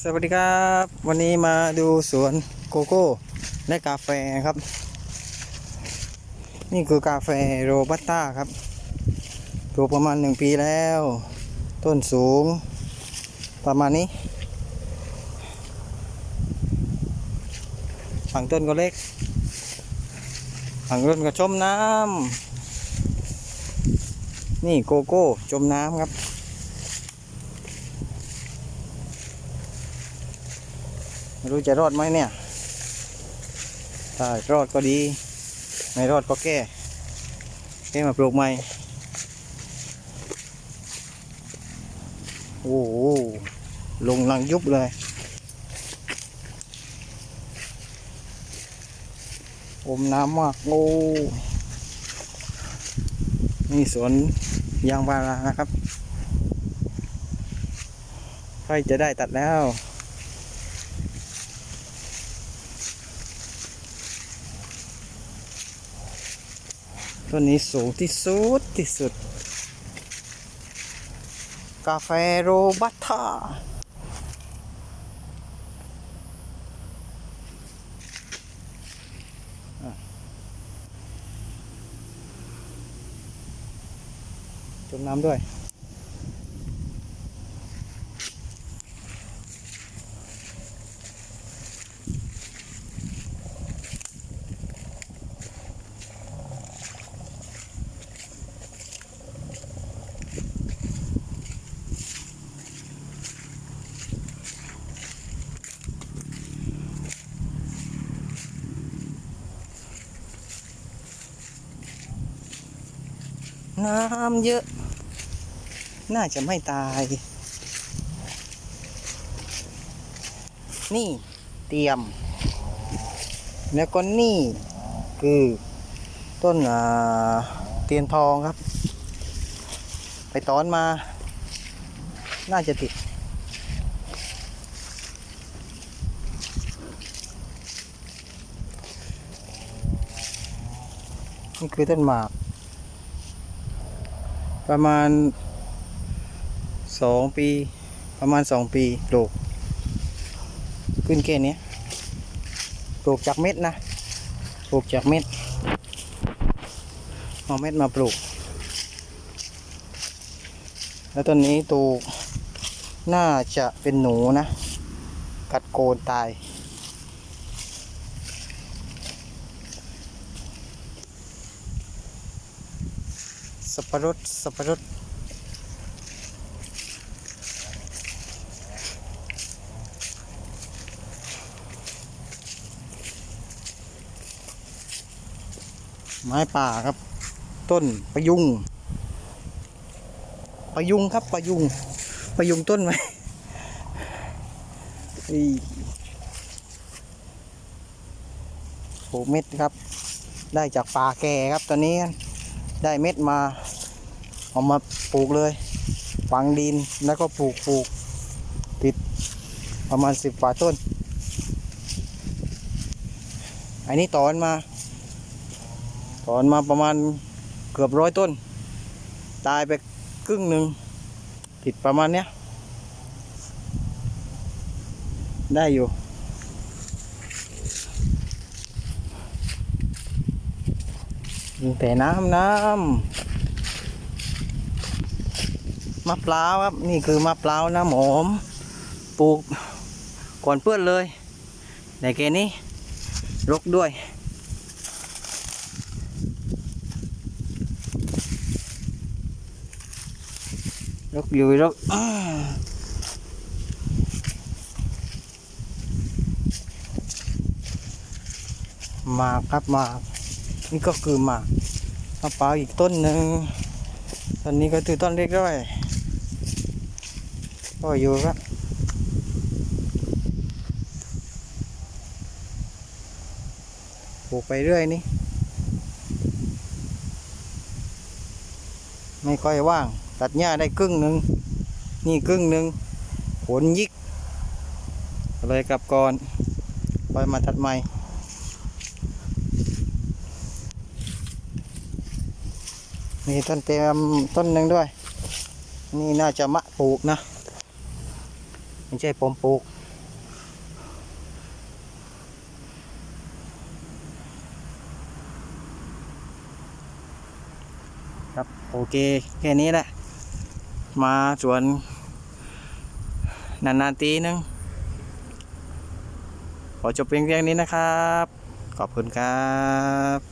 สวัสดีครับ วันนี้มาดูสวนโกโก้และกาแฟครับ นี่คือกาแฟโรบัสต้าครับปลูกประมาณหนึ่งปีแล้ว ต้นสูง ประมาณนี้ ฝั่งต้นก็เล็ก ฝั่งต้นก็ชมน้ำนี่โกโก้จมน้ำครับ ไม่รู้จะรอดไหมเนี่ย ถ้ารอดก็ดี ไม่รอดก็แก้แก้มาปลูกใหม่ โอ้โหลงลังยุบเลย อมน้ำมากโอ้นี่สวนยางพารานะครับใกล้จะได้ตัดแล้ว ต้นนี้สูงที่สุดที่สุด กาแฟโรบัตต้าอะจมน้ำด้วย น้ำเยอะ น่าจะไม่ตาย นี่เตรียม แล้วก็นี่คือต้นเตียนทองครับ ไปตอนมา น่าจะติด นี่คือต้นหมาก ประมาณสองปี ประมาณสองปีปลูก ขึ้นแค่เนี้ปลูกจากเม็ดนะปลูกจากเม็ดเอาเม็ดมาปลูก แล้วต้นนี้ตูน่าจะเป็นหนูนะ กัดโกนตาย สับปะรดสับปะรดไม้ป่าครับ ต้นประยุงประยุงครับประยุงประยุงต้นไหมอีโหเม็ดครับ ได้จากป่าแก่ครับตอนนี้ ได้เม็ดมาเอามาปลูกเลยฝังดินแล้วก็ปลูกปลูกติดประมาณสิบกว่าต้น อันนี้ตอนมาตอนมาประมาณเกือบร้อยต้น ตายไปครึ่งหนึ่งติดประมาณเนี้ยได้อยู่ แต่น้ำน้ำมะพร้าวครับนี่คือมะพร้าวน้ำหอมปลูกก่อนเพื่อนเลยในแกนี้รกด้วยรกอยู่รกมาครับมา นี่ก็คือหมากมะพร้าวอีกต้นหนึ่งต้นนี้ก็คือต้นเล็กด้วยก็อยู่ครับปลูกไปเรื่อยนี่ ไม่ค่อยว่าง ตัดหญ้าได้ครึ่งหนึ่งนี่ครึ่งหนึ่งผลยิกเลยกลับก่อนไปมาตัดใหม่ มีต้นเต็มต้นหนึ่งด้วย นี่น่าจะมะปลูกนะ ไม่ใช่ผมปลูก ครับโอเค แค่นี้แหละ มาสวน นานๆตีนึง ขอจบเพียงเพียงนี้นะครับ ขอบคุณครับ